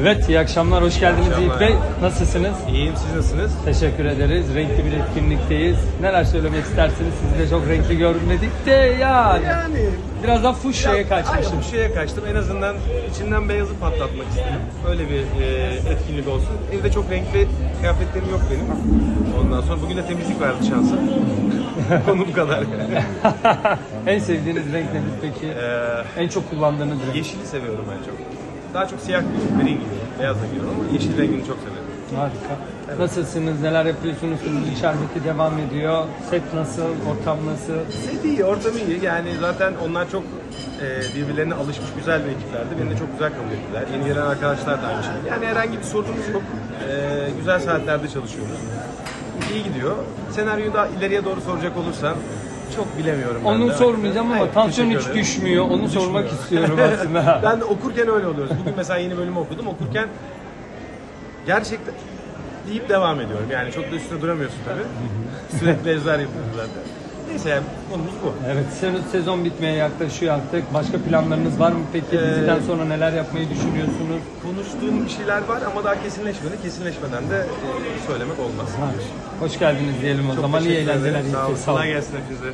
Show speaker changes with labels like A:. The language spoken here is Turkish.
A: Evet, iyi akşamlar, hoş geldiniz. Yiğit Bey. Nasılsınız?
B: İyiyim siz nasılsınız?
A: Teşekkür ederiz. Renkli bir etkinlikteyiz. Neler söylemek istersiniz? Sizi de çok renkli görmedik de yani.
B: Yani
A: Biraz daha fuşya'ya
B: bu şeye kaçtım. En azından içinden beyazı patlatmak istedim. Öyle bir e, etkinlik olsun. Evde çok renkli kıyafetlerim yok benim. Ondan sonra bugün de temizlik verdi şansa. Konu bu kadar yani.
A: en sevdiğiniz renk nedir peki?
B: Ee,
A: En çok kullandığınız renk?
B: yeşili seviyorum ben çok. Daha çok siyah giyiyorum, gri giyiyorum, beyaz da giyiyorum ama yeşil rengini çok seviyorum.
A: Harika. Nasılsınız? Neler yapıyorsunuz? Sunum şerbeti devam ediyor. Set nasıl? Ortam nasıl?
B: Set iyi, ortam iyi. Yani zaten onlar çok e, birbirlerine alışmış güzel bir ekiplerdi. Beni de çok güzel kabul ettiler. Yeni gelen arkadaşlar da aynı şekilde. Yani herhangi bir sorunumuz yok. E, güzel saatlerde çalışıyoruz. İyi gidiyor. Senaryoyu da ileriye doğru soracak olursan çok bilemiyorum ben
A: Onu
B: de.
A: sormayacağım ama
B: Hayır,
A: tansiyon
B: teşekkür
A: hiç
B: ederim.
A: düşmüyor. Onu sormak istiyorum aslında.
B: Ben de okurken öyle oluyoruz. Bugün mesela yeni bölümü okudum. Okurken gerçekten deyip devam ediyorum. Yani çok da üstüne duramıyorsun tabii. Sürekli ezber yapıyoruz zaten. Neyse yani konumuz bu.
A: Evet, se- sezon bitmeye yaklaşıyor artık. Başka planlarınız var mı peki?
B: Ee,
A: Diziden sonra neler yapmayı düşünüyorsunuz?
B: Konuştuğum bir şeyler var ama daha kesinleşmedi. Kesinleşmeden de e, söylemek olmaz.
A: Hoş geldiniz diyelim o
B: Çok
A: zaman. İyi
B: teşekkür ederim.
A: eğlenceler. iyi
B: Sağ olun.
A: olun.
B: Kolay gelsin hepinize.